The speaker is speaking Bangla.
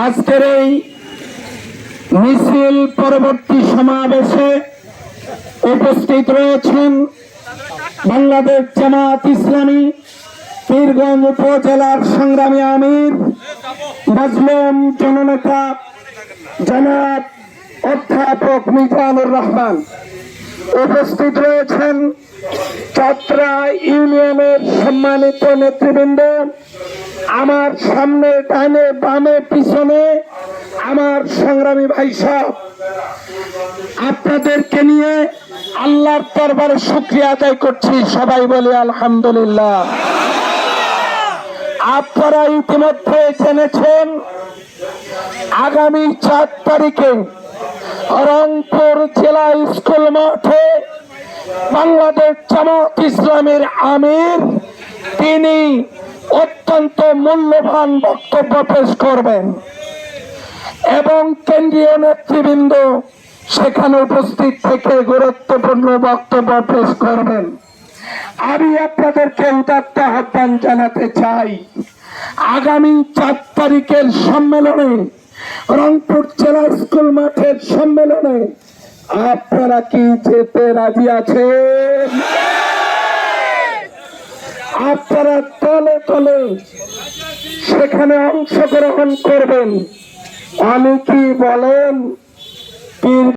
আজকের এই মিছিল পরবর্তী সমাবেশে উপস্থিত রয়েছেন বাংলাদেশ জামাত ইসলামী, পীরগঞ্জ উপজেলার সংগ্রামী আমির, মজলুম জননেতা জনাব অধ্যাপক মিজানুর রহমান। উপস্থিত রয়েছেন চত্রা ইউনিয়নের সম্মানিত নেতৃবৃন্দ। আমার সামনে, ডানে, বামে, পিছনে আমার সংগ্রামী ভাই সব আপনাদেরকে নিয়ে আল্লাহর দরবারে শুক্রিয়া আদায় করছি। সবাই বলি আলহামদুলিল্লাহ। আপনারা ইতিমধ্যে জেনেছেন, আগামী চার তারিখে রংপুর বাংলাদেশ জামাত ইসলামের আমির, তিনি অত্যন্ত মূল্যবান বক্তব্য পেশ করবেন। এবং কেন্দ্রীয় নেতৃবৃন্দ সেখানে উপস্থিত থেকে গুরুত্বপূর্ণ বক্তব্য পেশ করবেন। আমি আপনাদেরকে উদাত্ত আহ্বান জানাতে চাই, আগামী চার তারিখের সম্মেলনে রংপুর জেলা স্কুল মাঠের সম্মেলনে আপনারা কি যেতে রাজি আছেন? আপনারা তলে তলে সেখানে অংশগ্রহণ করবেন। আমি কি বলেন